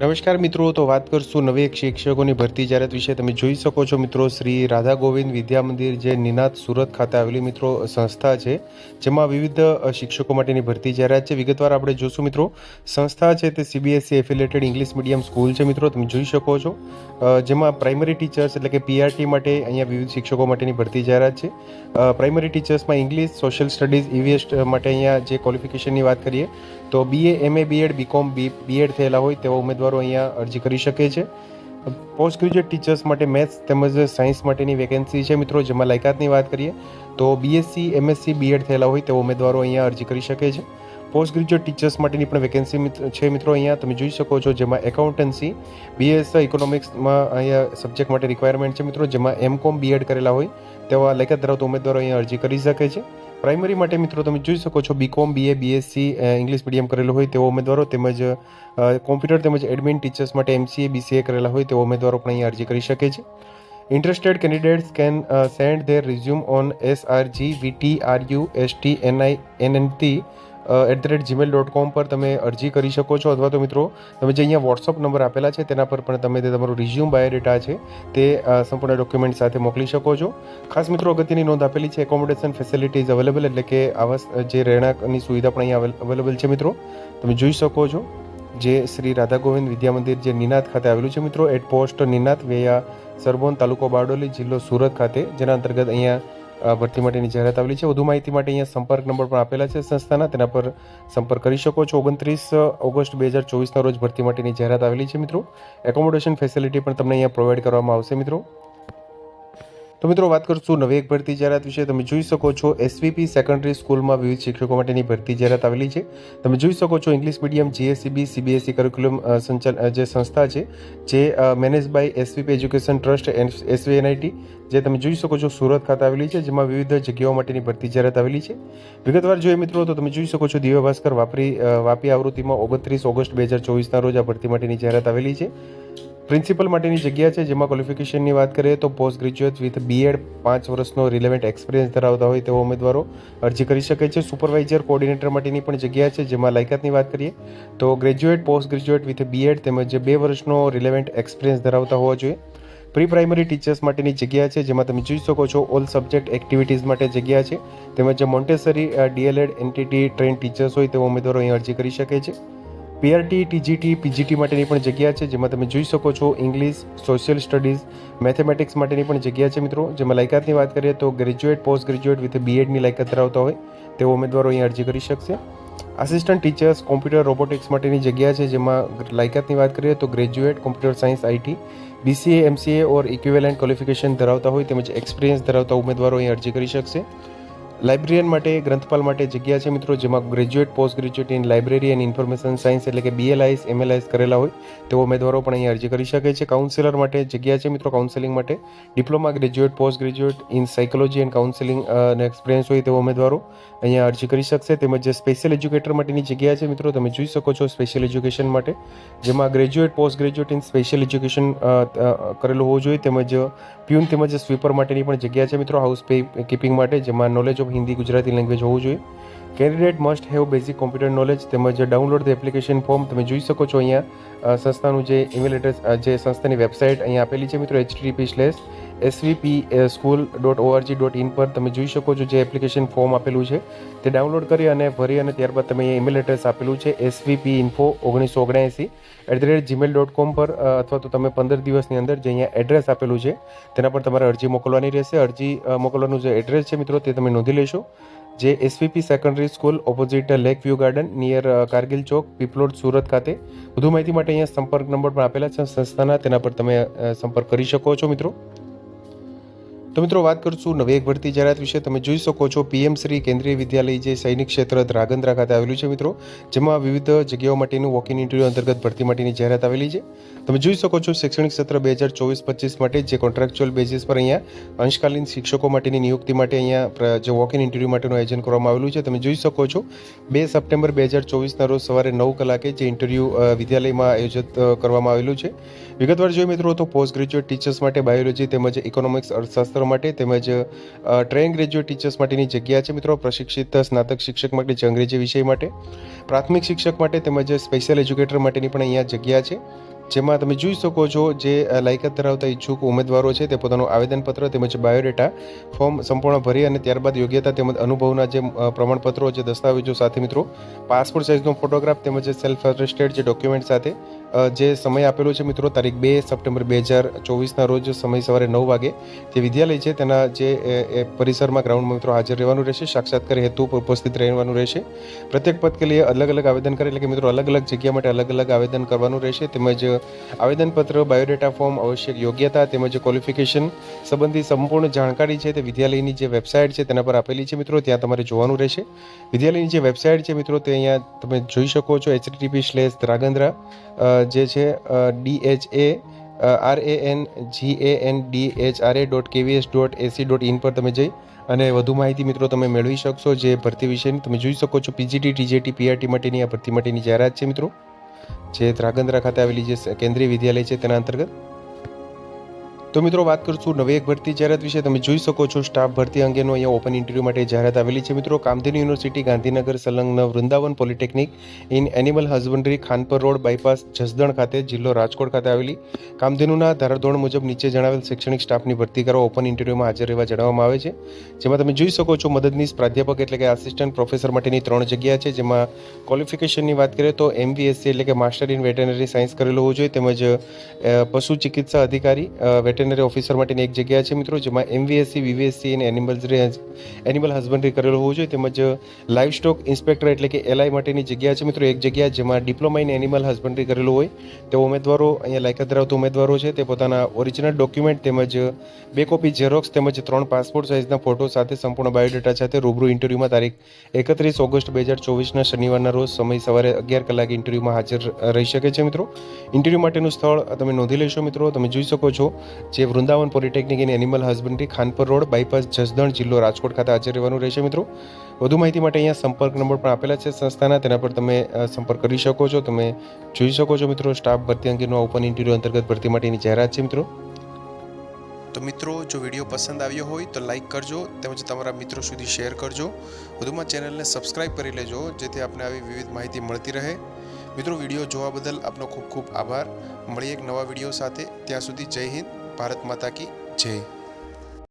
નમસ્કાર મિત્રો, તો વાત કરશું નવી એક શિક્ષકોની ભરતી. જાહેરાત વિશે તમે જોઈ શકો છો મિત્રો, શ્રી રાધા ગોવિંદ વિદ્યા મંદિર જે નિનાદ સુરત ખાતે આવેલી મિત્રો સંસ્થા છે, જેમાં વિવિધ શિક્ષકો માટેની ભરતી જાહેરાત છે, વિગતવાર આપણે જોશું મિત્રો. સંસ્થા છે તે CBSE affiliated English medium school છે મિત્રો, તમે જોઈ શકો છો. જેમાં પ્રાઇમરી ટીચર્સ એટલે કે પીઆરટી માટે અહીંયા વિવિધ શિક્ષકો માટેની ભરતી જાહેરાત છે પ્રાઇમરી ટીચર્સમાં ઇંગ્લિશ સોશિયલ સ્ટડીઝ ઈવીએસ માટે અહીંયા જે ક્વોલિફિકેશનની વાત કરીએ તો BA MA BEd BCom B BEd થયેલા હોય તેવા ઉમેદવારો અહીંયા અરજી કરી શકે છે. પોસ્ટ ગ્રેજ્યુએટ ટીચર્સ માટે મેથ્સ તેમજ સાયન્સ માટેની વેકેન્સી છે. મિત્રો, જેમાં લાયકાતની વાત કરીએ, તો બીએસસી એમએસસી બીએડ થયેલા હોય તેવા ઉમેદવારો અહીંયા અરજી કરી શકે છે. પોસ્ટ ગ્રેજ્યુએટ ટીચર્સ માટેની પણ વેકેન્સી છે મિત્રો અહીંયા. તમે જોઈ શકો છો, જેમાં એકાઉન્ટન્સી બીએસ ઇકોનોમિક્સમાં અહીંયા સબ્જેક્ટ માટે રિક્વાયરમેન્ટ છે મિત્રો, જેમાં એમકોમ બીએડ કરેલા હોય તેવા લાયકાત ધરાવતા ઉમેદવારો અહીંયા અરજી કરી શકે છે. પ્રાઇમરી માટે મિત્રો તમે જોઈ શકો છો BCom BA BSc English medium કરેલું હોય તેવા ઉમેદવારો તેમજ કોમ્પ્યુટર તેમજ એડમિન ટીચર્સ માટે એમસીએ બીસીએ કરેલા હોય તેવા ઉમેદવારો પણ અહીં અરજી કરી શકે છે. Interested candidates can send their resume on S R G V T R U S T N I N N T at the rate Gmail dot com પર તમે અરજી કરી શકો છો. અથવા તો મિત્રો, તમે જે અહીંયા વોટ્સઅપ નંબર આપેલા છે, તેના પર પણ તમે તે તમારું રિઝ્યુમ બાયોડેટા છે, તે સંપૂર્ણ ડોક્યુમેન્ટ સાથે મોકલી શકો છો. ખાસ મિત્રો, અગત્યની નોંધ આપેલી છે એકોમોડેશન ફેસિલિટીઝ અવેલેબલ એટલે કે આવાસ, જે રહેણાંકની સુવિધા પણ અહીંયા અવેલેબલ છે મિત્રો. તમે જોઈ શકો છો, જે શ્રી રાધા ગોવિંદ વિદ્યા મંદિર જે નિનાદ ખાતે આવેલું છે મિત્રો at post Ninat via Sarbhon તાલુકો બારડોલી જિલ્લો સુરત ખાતે, જેના અંતર્ગત અહીંયા ભરતી માટેની જાહેરાત આવેલી છે. વધુ માહિતી માટે અહીંયા સંપર્ક નંબર પણ આપેલા છે સંસ્થાના. તેના પર સંપર્ક કરી શકો છો. ઓગણત્રીસ ઓગસ્ટ બે હજાર ચોવીસના રોજ ભરતી માટેની જાહેરાત આવેલી છે મિત્રો. એકોમોડેશન ફેસિલિટી પણ તમને અહીંયા પ્રોવાઈડ કરવામાં આવશે મિત્રો. તો મિત્રો વાત કરશું નવી એક ભરતી જાહેરાત વિશે. તમે જોઈ શકો છો એસવીપી સેકન્ડરી સ્કૂલમાં વિવિધ શિક્ષકો માટેની ભરતી જાહેરાત આવેલી છે. તમે જોઈ શકો છો English medium GSEB CBSE curriculum સંચાલ જે સંસ્થા છે, જે manage by SVP education trust SVNIT જે તમે જોઈ શકો છો સુરત ખાતે આવેલી છે, જેમાં વિવિધ જગ્યાઓ માટેની ભરતી જાહેરાત આવેલી છે. વિગતવાર જોઈએ મિત્રો, તો તમે જોઈ શકો છો દિવ્ય ભાસ્કર વાપરી વાપી આવૃત્તિમાં ઓગણત્રીસ ઓગસ્ટ બે હજાર ચોવીસના રોજ આ ભરતી માટેની જાહેરાત આવેલી છે. પ્રિન્સિપલ માટેની જગ્યા છે, જેમાં ક્વોલિફિકેશનની વાત કરીએ તો પોસ્ટ ગ્રેજ્યુએટ વિથ બીએડ પાંચ વર્ષનો રિલેવન્ટ એક્સપિરિયન્સ ધરાવતા હોય તેવા ઉમેદવારો અરજી કરી શકે છે. સુપરવાઇઝર કોર્ડિનેટર માટેની પણ જગ્યા છે, જેમાં લાયકાતની વાત કરીએ તો graduate, post graduate with BEd તેમજ બે વર્ષનો રિલેવન્ટ એક્સપિરિયન્સ ધરાવતા હોવા જોઈએ. પ્રી પ્રાઇમરી ટીચર્સ માટેની જગ્યા છે, જેમાં તમે જોઈ શકો છો ઓલ સબ્જેક્ટ એક્ટિવિટીઝ માટે જગ્યા છે. તેમજ Montessori, DElEd, NTT train teachers હોય તેવા ઉમેદવારો અહીં અરજી કરી શકે છે. પીઆરટી, ટીજીટી, પીજીટી માટેની પણ જગ્યા છે, જેમાં તમે જોઈ શકો છો ઇંગ્લિશ સોશિયલ સ્ટડીઝ મેથેમેટિક્સ માટેની પણ જગ્યા છે મિત્રો. જેમાં લાયકાતની વાત કરીએ તો ગ્રેજ્યુએટ પોસ્ટ ગ્રેજ્યુએટ વિથ બીએડની લાયકાત ધરાવતા હોય તેવા ઉમેદવારો અહીં અરજી કરી શકશે. આસિસ્ટન્ટ ટીચર્સ કોમ્પ્યુટર રોબોટિક્સ માટેની જગ્યા છે, જેમાં લાયકાતની વાત કરીએ તો graduate computer science IT BCA MCA or equivalent qualification ધરાવતા હોય તેમજ એક્સપિરિયન્સ ધરાવતા ઉમેદવારો અહીં અરજી કરી શકશે. લાઇબ્રેરિયન માટે, ગ્રંથપાલ માટે જગ્યા છે મિત્રો, જેમાં graduate post graduate in library and information science એટલે કે બીએલઆઈસ એમએલઆઈસ કરેલા હોય તેવો ઉમેદવારો પણ અહીં અરજી કરી શકે છે. કાઉન્સિલર માટે જગ્યા છે મિત્રો કાઉન્સેલિંગ માટે. Diploma graduate post graduate in psychology and counselling અને એક્સપિરિયન્સ હોય તેવો ઉમેદવારો અહીંયા અરજી કરી શકશે. તેમજ સ્પેશિયલ એજ્યુકેટર માટેની જગ્યા છે મિત્રો, તમે જોઈ શકો છો સ્પેશિયલ એજ્યુકેશન માટે, જેમાં graduate post graduate in special education કરેલું હોવું જોઈએ. તેમજ પ્યુન તેમજ સ્વીપર માટેની પણ જગ્યા છે મિત્રો હાઉસ કીપિંગ માટે, જેમાં knowledge of Hindi Gujarati language હોવું જોઈએ. Candidate must have basic computer knowledge તેમજ ડાઉનલોડ ધ એપ્લિકેશન ફોર્મ તમે જોઈ શકો છો અહીંયા સંસ્થાનું જે ઈમેલ એડ્રેસ જે સંસ્થાની વેબસાઇટ અહીંયા આપેલી છે મિત્રો HTP slash SVP school dot ORG dot in પર તમે જોઈ શકો છો જે એપ્લિકેશન ફોર્મ આપેલું છે. તે ડાઉનલોડ કરી અને ભરી અને ત્યારબાદ તમે અહીંયા ઇમેલ એડ્રેસ આપેલું છે એસવીપી ઇન્ફો ઓગણીસો ઓગણએંસી at the rate Gmail dot com પર અથવા તો તમે પંદર દિવસની અંદર જે અહીંયા એડ્રેસ આપેલું છે, તેના પર તમારે અરજી મોકલવાની રહેશે. અરજી મોકલવાનું જે એડ્રેસ છે મિત્રો, તે તમે નોંધી લેશો. જે SVP secondary school opposite lake view garden near Kargil ચોક, પીપલોડ, સુરત ખાતે. વધુ માહિતી માટે અહીંયા સંપર્ક નંબર પણ આપેલા છે, સંસ્થાના, તેના પર તમે સંપર્ક કરી શકો છો મિત્રો. તો મિત્રો વાત કરશું નવી એક ભરતી જાહેરાત વિશે. તમે જોઈ શકો છો પીએમ શ્રી કેન્દ્રીય વિદ્યાલય જે સૈનિક ક્ષેત્ર ધ્રાગંદ્રા ખાતે આવેલું છે મિત્રો, જેમાં વિવિધ જગ્યાઓ માટેનું વોક ઇન ઇન્ટરવ્યૂ અંતર્ગત ભરતી માટેની જાહેરાત આવેલી છે. તમે જોઈ શકો છો શૈક્ષણિક સત્ર બે હજાર ચોવીસ પચીસ માટે જે કોન્ટ્રાક્ચ્યુઅલ બેઝિસ પર અહીંયા અંશકાલીન શિક્ષકો માટેની નિયુક્તિ માટે અહીંયા જે વોક ઇન ઇન્ટરવ્યૂ માટેનું આયોજન કરવામાં આવેલું છે. તમે જોઈ શકો છો બે સપ્ટેમ્બર બે હજાર ચોવીસના રોજ સવારે નવ કલાકે જે ઇન્ટરવ્યૂ વિદ્યાલયમાં આયોજિત કરવામાં આવેલું છે. વિગતવાર જોઈએ મિત્રો, તો પોસ્ટ ગ્રેજ્યુએટ ટીચર્સ માટે બાયોલોજી તેમજ ઇકોનોમિક્સ અર્થશાસ્ત્ર માટે તેમજ ટ્રેન ગ્રેજ્યુએટ ટીચર્સ માટેની જગ્યા છે મિત્રો, પ્રશિક્ષિત સ્નાતક શિક્ષક માટે જે અંગ્રેજી વિષય માટે. પ્રાથમિક શિક્ષક માટે તેમજ સ્પેશિયલ એજ્યુકેટર માટેની પણ અહીંયા જગ્યા છે. જેમાં તમે જોઈ શકો છો જે લાયકાત ધરાવતા ઈચ્છુક ઉમેદવારો છે તે પોતાનું આવેદનપત્ર તેમજ બાયોડેટા ફોર્મ સંપૂર્ણ ભરી અને ત્યારબાદ યોગ્યતા તેમજ અનુભવના જે પ્રમાણપત્રો જે દસ્તાવેજો સાથે મિત્રો પાસપોર્ટ સાઇઝનો ફોટોગ્રાફ તેમજ સેલ્ફ અટેસ્ટેડ જે ડોક્યુમેન્ટ સાથે જે સમય આપેલો છે મિત્રો, તારીખ બે સપ્ટેમ્બર બે હજાર ચોવીસના રોજ સમય સવારે નવ વાગે, જે વિદ્યાલય છે તેના જે પરિસરમાં ગ્રાઉન્ડમાં મિત્રો હાજર રહેવાનું રહેશે, સાક્ષાત્કાર હેતુ ઉપસ્થિત રહેવાનું રહેશે. પ્રત્યેક પદ કે લીએ અલગ અલગ આવેદન કરે એટલે કે મિત્રો અલગ અલગ જગ્યા માટે અલગ અલગ આવેદન કરવાનું રહેશે, તેમજ આવેદનપત્ર, બાયોડેટા ફોર્મ, આવશ્યક યોગ્યતા, તેમજ ક્વોલિફિકેશન સંબંધી સંપૂર્ણ જાણકારી છે તે વિદ્યાલયની જે વેબસાઇટ છે તેના પર આપેલી છે મિત્રો, ત્યાં તમારે જોવાનું રહેશે. વિદ્યાલયની જે વેબસાઇટ છે મિત્રો, તે અહીંયા તમે જોઈ શકો છો એચડીટીપી સ્લેશ ધ્રાગંદ્રા જે છે D H A R A N G A N D H R A dot KVS dot AC dot in પર તમે જઈ અને વધુ માહિતી મિત્રો તમે મેળવી શકશો જે ભરતી વિશેની તમે જોઈ શકો છો પીજીટી ટીજેટી પીઆરટી માટેની આ ભરતી માટેની જાહેરાત છે મિત્રો. જે ધ્રાગંદ્રા ખાતે આવેલી જે કેન્દ્રીય વિદ્યાલય છે તેના અંતર્ગત તો મિત્રો વાત કરશું નવી એક ભરતી જાહેરાત વિશે. તમે જોઈ શકો છો સ્ટાફ ભરતી અંગેનો અહીંયા ઓપન ઇન્ટરવ્યૂ માટે જાહેરાત આવેલી છે. મિત્રો કામધેનુ યુનિવર્સિટી, ગાંધીનગર સંલગ્ન Vrindavan polytechnic in animal husbandry Khanpar road bypass Jasdan ખાતે જિલ્લો રાજકોટ ખાતે આવેલી. કામધેનુના ધારાધોરણ મુજબ નીચે જણાવેલ શૈક્ષણિક સ્ટાફની ભરતી કરવા ઓપન ઇન્ટરવ્યૂમાં હાજર રહેવા જણાવવામાં આવે છે. જેમાં તમે જોઈ શકો છો મદદનીશ પ્રાધ્યાપક એટલે કે આસિસ્ટન્ટ પ્રોફેસર માટેની ત્રણ જગ્યા છે. જેમાં ક્વોલિફિકેશનની વાત કરીએ તો એમવીએસસી એટલે કે માસ્ટર ઇન વેટેનરી સાયન્સ કરેલું હોવું જોઈએ. તેમજ પશુ ચિકિત્સા અધિકારી વેટેનરી ઓફિસર માટેની એક જગ્યા છે મિત્રો, જેમાં એમવીએસસી વીવીએસસી અને એનિમલ્સ એનિમલ હસબન્ડરી કરેલું હોવું જોઈએ. તેમજ લાઇવ સ્ટોક ઇન્સ્પેક્ટર એટલે કે એલઆઈ માટેની જગ્યા છે મિત્રો, એક જગ્યા જેમાં ડિપ્લોમા ઇન એનિમલ હસબન્ડરી કરેલું હોય. તે ઉમેદવારો, અહીંયા લાયકાત ધરાવતા ઉમેદવારો છે. તે પોતાના ઓરિજિનલ ડોક્યુમેન્ટ તેમજ બે કોપી ઝેરોક્સ તેમજ ત્રણ પાસપોર્ટ સાઇઝના ફોટો સાથે સંપૂર્ણ બાયોડેટા સાથે રૂબરૂ ઇન્ટરવ્યૂમાં તારીખ એકત્રીસ ઓગસ્ટ બે હજાર ચોવીસના શનિવારના રોજ સમય સવારે અગિયાર કલાકે ઇન્ટરવ્યૂમાં હાજર રહી શકે છે મિત્રો. ઇન્ટરવ્યૂ માટેનું સ્થળ તમે નોંધી લેશો મિત્રો. તમે જોઈ શકો છો જે Vrindavan polytechnic in animal husbandry, Khanpar road, bypass, Jasdan જિલ્લો રાજકોટ ખાતે હાજર રહેવાનું રહેશે. મિત્રો, વધુ માહિતી માટે અહીંયા સંપર્ક નંબર પણ આપેલા છે સંસ્થાના. તેના પર તમે સંપર્ક કરી શકો છો. તમે જોઈ શકો છો મિત્રો, સ્ટાફ ભરતી અંગેનો ઓપન ઇન્ટરવ્યૂ અંતર્ગત ભરતી માટેની જાહેરાત છે મિત્રો. તો મિત્રો, જો વીડિયો પસંદ આવ્યો હોય તો લાઈક કરજો, તેમજ તમારા મિત્રો સુધી શેર કરજો. વધુમાં ચેનલને સબસ્ક્રાઇબ કરી લેજો, જેથી આપને આવી વિવિધ માહિતી મળતી રહે. મિત્રો, વીડિયો જોવા બદલ આપનો ખૂબ ખૂબ આભાર. મળીએ એક નવા વીડિયો સાથે. ત્યાં સુધી જય હિન્દ. ભારત માતા કી જય.